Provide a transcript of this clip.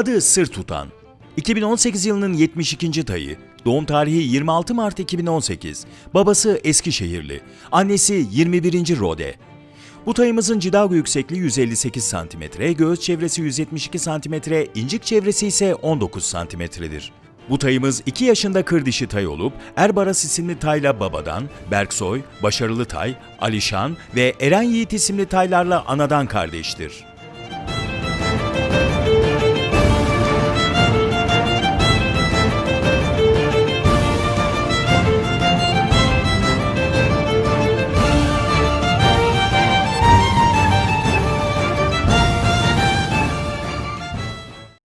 Adı sır tutan. 2018 yılının 72. dayı, doğum tarihi 26 Mart 2018, babası Eskişehirli, annesi 21. Rode, bu tayımızın cidago yüksekliği 158 cm, göğüs çevresi 172 cm, incik çevresi ise 19 cm'dir. Bu tayımız 2 yaşında kır dişi tay olup Erbaras isimli tayla babadan, Berksoy, Başarılı tay, Alişan ve Eren Yiğit isimli taylarla anadan kardeştir.